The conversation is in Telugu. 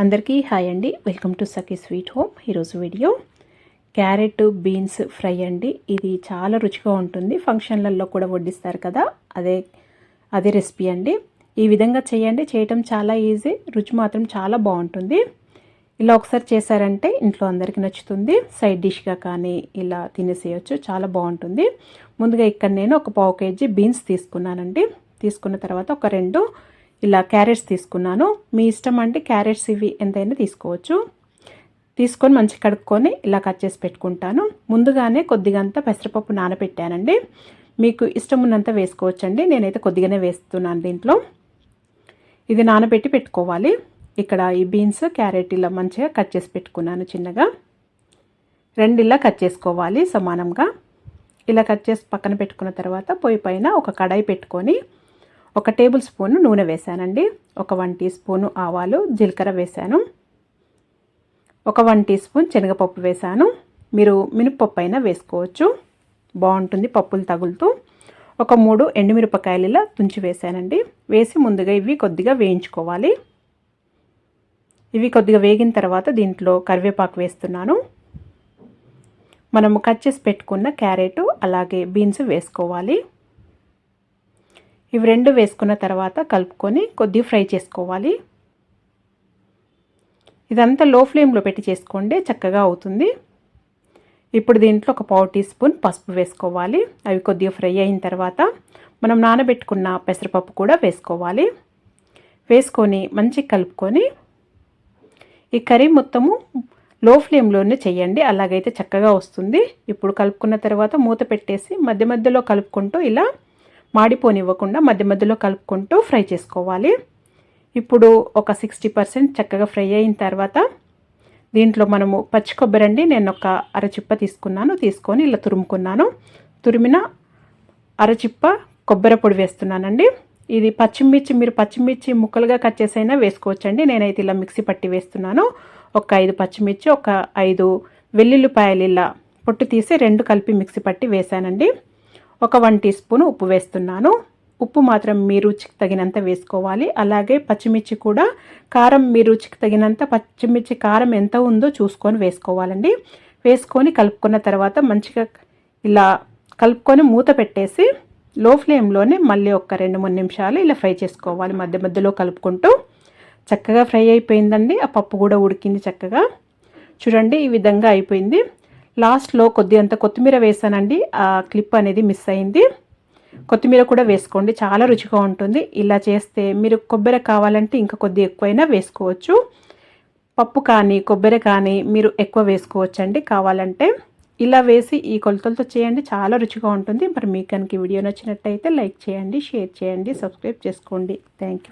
అందరికీ హాయ్ అండి. Welcome to Sakhi sweet home ఈరోజు వీడియో క్యారెట్ బీన్స్ ఫ్రై అండి. ఇది చాలా రుచిగా ఉంటుంది. ఫంక్షన్లలో కూడా వడ్డిస్తారు కదా. అదే అదే రెసిపీ అండి. ఈ విధంగా చేయండి. చేయటం చాలా ఈజీ. రుచి మాత్రం చాలా బాగుంటుంది. ఇలా ఒకసారి చేశారంటే ఇంట్లో అందరికీ నచ్చుతుంది. సైడ్ డిష్గా కానీ ఇలా తినేసేయచ్చు. చాలా బాగుంటుంది. ముందుగా ఇక్కడ నేను ఒక పావు కేజీ బీన్స్ తీసుకున్నానండి. తీసుకున్న తర్వాత ఒక రెండు ఇలా క్యారెట్స్ తీసుకున్నాను. మీ ఇష్టం అంటే క్యారెట్స్ ఇవి ఎంతైనా తీసుకోవచ్చు. తీసుకొని మంచి కడుక్కొని ఇలా కట్ చేసి పెట్టుకుంటాను. ముందుగానే కొద్దిగా పెసరపప్పు నానబెట్టానండి మీకు ఇష్టం ఉన్నంత వేసుకోవచ్చండి. నేనైతే కొద్దిగానే వేస్తున్నాను దీంట్లో. ఇది నానబెట్టి పెట్టుకోవాలి. ఇక్కడ ఈ బీన్స్ క్యారెట్ ఇలా మంచిగా కట్ చేసి పెట్టుకున్నాను చిన్నగా. రెండు ఇలా కట్ చేసుకోవాలి సమానంగా. ఇలా కట్ చేసి పక్కన పెట్టుకున్న తర్వాత పొయ్యి పైన ఒక కడాయి పెట్టుకొని ఒక టేబుల్ స్పూన్ నూనె వేశానండి. ఒక వన్ టీ స్పూను ఆవాలు జీలకర్ర వేశాను. ఒక వన్ టీ స్పూన్ శనగపప్పు వేశాను. మీరు మినపప్పు అయినా వేసుకోవచ్చు. బాగుంటుంది పప్పులు తగులుతూ. ఒక మూడు ఎండుమిరపకాయలు ఇలా తుంచి వేశానండి. వేసి ముందుగా ఇవి కొద్దిగా వేయించుకోవాలి. ఇవి కొద్దిగా వేగిన తర్వాత దీంట్లో కరివేపాకు వేస్తున్నాను. మనము కట్ చేసి పెట్టుకున్న క్యారెట్ అలాగే బీన్స్ వేసుకోవాలి. ఇవి రెండు వేసుకున్న తర్వాత కలుపుకొని కొద్దిగా ఫ్రై చేసుకోవాలి. ఇదంతా లో ఫ్లేమ్లో పెట్టి చేసుకోండి చక్కగా అవుతుంది. ఇప్పుడు దీంట్లో ఒక పావు టీ స్పూన్ పసుపు వేసుకోవాలి. అవి కొద్దిగా ఫ్రై అయిన తర్వాత మనం నానబెట్టుకున్న పెసరపప్పు కూడా వేసుకోవాలి. వేసుకొని మంచిగా కలుపుకొని ఈ కర్రీ మొత్తము లో ఫ్లేమ్లోనే చేయండి. అలాగైతే చక్కగా వస్తుంది. ఇప్పుడు కలుపుకున్న తర్వాత మూత పెట్టేసి మధ్య మధ్యలో కలుపుకుంటూ ఇలా మాడిపోనివ్వకుండా మధ్య మధ్యలో కలుపుకుంటూ ఫ్రై చేసుకోవాలి. ఇప్పుడు ఒక సిక్స్టీ పర్సెంట్ చక్కగా ఫ్రై అయిన తర్వాత దీంట్లో మనము పచ్చి కొబ్బరి అండి నేను ఒక అరచిప్ప తీసుకున్నాను తీసుకొని ఇలా తురుముకున్నాను. తురిమిన అరచిప్ప కొబ్బరి పొడి వేస్తున్నానండి. ఇది పచ్చిమిర్చి మీరు పచ్చిమిర్చి ముక్కలుగా కట్ చేసైనా వేసుకోవచ్చండి. నేనైతే ఇలా మిక్సీ పట్టి వేస్తున్నాను. ఒక ఐదు పచ్చిమిర్చి ఒక ఐదు వెల్లుల్లిపాయలు ఇలా పొట్టు తీసి రెండు కలిపి మిక్సీ పట్టి వేసానండి ఒక వన్ టీ స్పూన్ ఉప్పు వేస్తున్నాను. ఉప్పు మాత్రం మీ రుచికి తగినంత వేసుకోవాలి. అలాగే పచ్చిమిర్చి కూడా కారం మీ రుచికి తగినంత పచ్చిమిర్చి కారం ఎంత ఉందో చూసుకొని వేసుకోవాలండి. వేసుకొని కలుపుకున్న తర్వాత మంచిగా ఇలా కలుపుకొని మూత పెట్టేసి లో ఫ్లేమ్లోనే మళ్ళీ ఒక రెండు మూడు నిమిషాలు ఇలా ఫ్రై చేసుకోవాలి. మధ్య మధ్యలో కలుపుకుంటూ చక్కగా ఫ్రై అయిపోయిందండి. ఆ పప్పు కూడా ఉడికింది చక్కగా. చూడండి ఈ విధంగా అయిపోయింది. లాస్ట్లో కొద్ది అంత కొత్తిమీర వేసానండి. ఆ క్లిప్ అనేది మిస్ అయింది. కొత్తిమీర కూడా వేసుకోండి. చాలా రుచిగా ఉంటుంది. ఇలా చేస్తే మీరు కొబ్బరి కావాలంటే ఇంకా కొద్ది ఎక్కువైనా వేసుకోవచ్చు. పప్పు కానీ కొబ్బరి కానీ మీరు ఎక్కువ వేసుకోవచ్చండి కావాలంటే. ఇలా వేసి ఈ కొలతలతో చేయండి. చాలా రుచిగా ఉంటుంది. మరి మీకు కనుక వీడియో నచ్చినట్టయితే లైక్ చేయండి షేర్ చేయండి సబ్స్క్రైబ్ చేసుకోండి. థ్యాంక్